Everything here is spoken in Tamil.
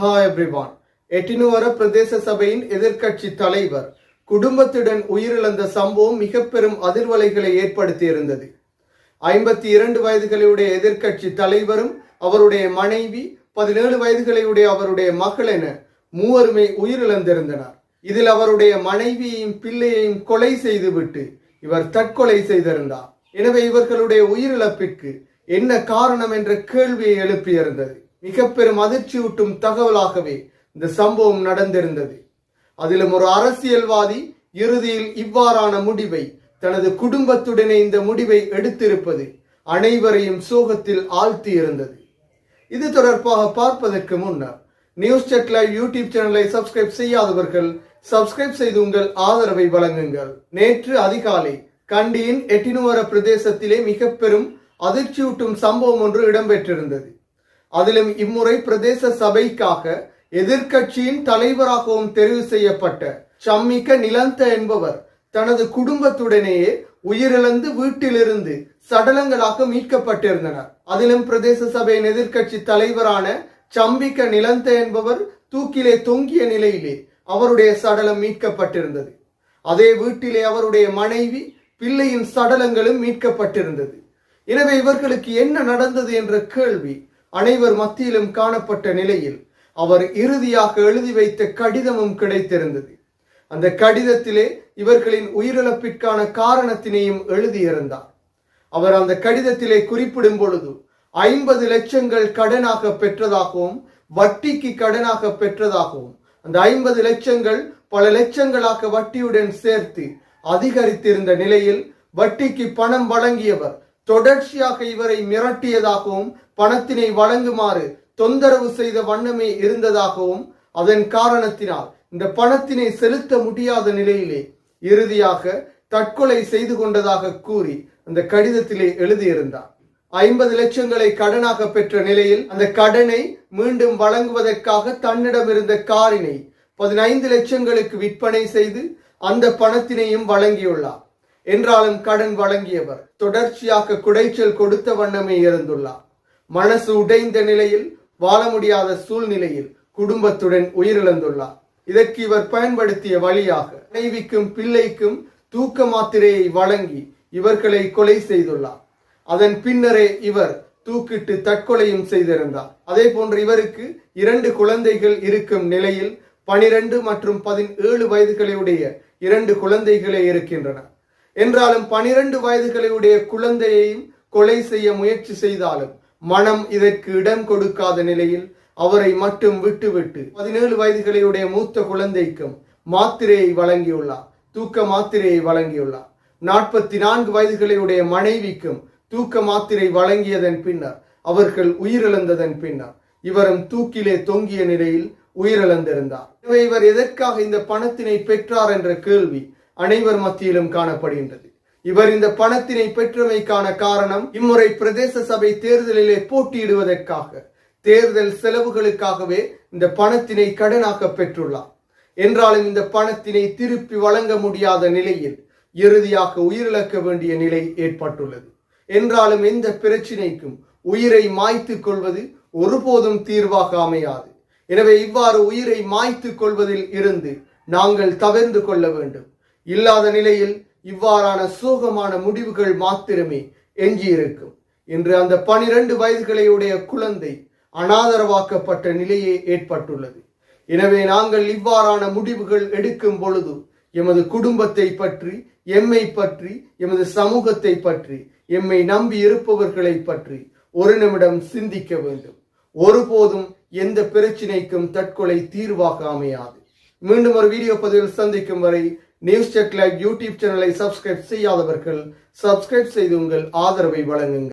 ஹாய் எவ்ரிவான் எட்டினுவர பிரதேச சபையின் எதிர்க்கட்சி தலைவர் குடும்பத்துடன் உயிரிழந்த சம்பவம் மிக பெரும் அதிர்வலைகளை ஏற்படுத்தியிருந்தது. ஐம்பத்தி இரண்டு வயதுகளுடைய எதிர்க்கட்சி தலைவரும் அவருடைய மனைவி பதினேழு வயதுகளையுடைய அவருடைய மகள் என மூவருமே உயிரிழந்திருந்தனர். இதில் அவருடைய மனைவியையும் பிள்ளையையும் கொலை செய்துவிட்டு இவர் தற்கொலை செய்திருந்தார். எனவே இவர்களுடைய உயிரிழப்பிற்கு என்ன காரணம் என்ற கேள்வியை எழுப்பியிருந்தது. மிக பெரும் அதிர்ச்சியூட்டும் தகவலாகவே இந்த சம்பவம் நடந்திருந்தது. அதிலும் ஒரு அரசியல்வாதி இறுதியில் இவ்வாறான முடிவை தனது குடும்பத்துடனே இந்த முடிவை எடுத்திருப்பது அனைவரையும் சோகத்தில் ஆழ்த்தி இருந்தது இது தொடர்பாக பார்ப்பதற்கு முன்னர் நியூஸ் செட் லைவ் யூடியூப் சேனலை சப்ஸ்கிரைப் செய்யாதவர்கள் சப்ஸ்கிரைப் செய்து உங்கள் ஆதரவை வழங்குங்கள். நேற்று அதிகாலை கண்டியின் எட்டினுவர பிரதேசத்திலே மிக பெரும் அதிர்ச்சியூட்டும் சம்பவம் ஒன்று இடம்பெற்றிருந்தது. அதிலும் இம்முறை பிரதேச சபைக்காக எதிர்க்கட்சியின் தலைவராகவும் தெரிவு செய்யப்பட்ட ஷம்மிக நிலந்த என்பவர் தனது குடும்பத்துடனேயே உயிரிழந்து வீட்டிலிருந்து சடலங்களாக மீட்கப்பட்டிருந்தனர். அதிலும் பிரதேச சபையின் எதிர்க்கட்சி தலைவரான சம்பிக்க நிலந்த என்பவர் தூக்கிலே தொங்கிய நிலையிலே அவருடைய சடலம் மீட்கப்பட்டிருந்தது. அதே வீட்டிலே அவருடைய மனைவி பிள்ளையின் சடலங்களும் மீட்கப்பட்டிருந்தது. எனவே இவர்களுக்கு என்ன நடந்தது என்ற கேள்வி அனைவர் மத்தியிலும் காணப்பட்ட நிலையில் அவர் இறுதியாக எழுதி வைத்த கடிதமும் கிடைத்திருந்தது. அந்த கடிதத்திலே இவர்களின் உயிரிழப்பிற்கான காரணத்தினையும் எழுதியிருந்தார். அவர் அந்த கடிதத்திலே குறிப்பிடும் பொழுது ஐம்பது லட்சங்கள் கடனாக பெற்றதாகவும் வட்டிக்கு கடனாக பெற்றதாகவும் அந்த ஐம்பது லட்சங்கள் பல லட்சங்களாக வட்டியுடன் சேர்த்து அதிகரித்திருந்த நிலையில் வட்டிக்கு பணம் வழங்கியவர் தொடர்ச்சியாக இவரை மிரட்டியதாகவும் பணத்தினை வழங்குமாறு தொந்தரவு செய்த வண்ணமே இருந்ததாகவும் அதன் காரணத்தினால் இந்த பணத்தினை செலுத்த முடியாத நிலையிலே இறுதியாக தற்கொலை செய்து கொண்டதாக கூறி அந்த கடிதத்திலே எழுதியிருந்தார். ஐம்பது லட்சங்களை கடனாக பெற்ற நிலையில் அந்த கடனை மீண்டும் வழங்குவதற்காக தன்னிடம் இருந்த காரினை பதினைந்து லட்சங்களுக்கு விற்பனை செய்து அந்த பணத்தினையும் வழங்கியுள்ளார். என்றாலும் கடன் வழங்கியவர் தொடர்ச்சியாக குடைச்சல் கொடுத்த வண்ணமே இருந்துள்ளார். மனசு உடைந்த நிலையில் வாழ முடியாத சூழ்நிலையில் குடும்பத்துடன் உயிரிழந்துள்ளார். இதற்கு இவர் பயன்படுத்திய வழியாக மனைவிக்கும் பிள்ளைக்கும் தூக்க மாத்திரையை வழங்கி இவர்களை கொலை செய்துள்ளார். அதன் பின்னரே இவர் தூக்கிட்டு தற்கொலையும் செய்திருந்தார். அதே போன்று இவருக்கு இரண்டு குழந்தைகள் இருக்கும் நிலையில் பனிரெண்டு மற்றும் பதினேழு வயதுகளுடைய இரண்டு குழந்தைகளே இருக்கின்றன. என்றாலும் பனிரெண்டு வயதுகளுடைய குழந்தையையும் கொலை செய்ய முயற்சி செய்தாலும் மனம் இதற்கு இடம் கொடுக்காத நிலையில் அவரை மட்டும் விட்டுவிட்டு பதினேழு வயதுகளையுடைய மூத்த குழந்தைக்கும் மாத்திரையை வழங்கியுள்ளார். தூக்க மாத்திரையை வழங்கியுள்ளார். நாற்பத்தி நான்கு வயதுகளுடைய மனைவிக்கும் தூக்க மாத்திரை வழங்கியதன் பின்னர் அவர்கள் உயிரிழந்ததன் பின்னர் இவரும் தூக்கிலே தொங்கிய நிலையில் உயிரிழந்திருந்தார். இவர் எதற்காக இந்த பணத்தினை பெற்றார் என்ற கேள்வி அனைவர் மத்தியிலும் காணப்படுகின்றது. இவர் இந்த பணத்தினை பெற்றமைக்கான காரணம் இம்முறை பிரதேச சபை தேர்தலிலே போட்டியிடுவதற்காக தேர்தல் செலவுகளுக்காகவே இந்த பணத்தினை கடனாக பெற்றுள்ளார். என்றாலும் இந்த பணத்தினை திருப்பி வழங்க முடியாத நிலையில் இறுதியாக உயிரிழக்க வேண்டிய நிலை ஏற்பட்டுள்ளது. என்றாலும் எந்த பிரச்சினைக்கும் உயிரை மாய்த்து கொள்வது ஒருபோதும் தீர்வாக அமையாது. எனவே இவ்வாறு உயிரை மாய்த்து கொள்வதில் இருந்து நாங்கள் தவிர்ந்து கொள்ள வேண்டும். இல்லாத நிலையில் இவ்வாறான சோகமான முடிவுகள் மாத்திரமே எஞ்சியிருக்கும். இன்று அந்த பனிரெண்டு வயதுகளையுடைய குழந்தை அனாதரவாக்கப்பட்ட நிலையே ஏற்பட்டுள்ளது. எனவே நாங்கள் இவ்வாறான முடிவுகள் எடுக்கும் பொழுது எமது குடும்பத்தை பற்றி எம்மை பற்றி எமது சமூகத்தை பற்றி எம்மை நம்பி இருப்பவர்களை பற்றி ஒரு நிமிடம் சிந்திக்க வேண்டும். ஒருபோதும் எந்த பிரச்சினைக்கும் தற்கொலை தீர்வாக அமையாது மீண்டும் ஒரு வீடியோ பதிவில் சந்திக்கும் வரை நியூஸ் செக் யூடியூப் சேனலை சப்ஸ்கிரைப் செய்யாதவர்கள் சப்ஸ்கிரைப் செய்து உங்கள் ஆதரவை வழங்குங்கள்.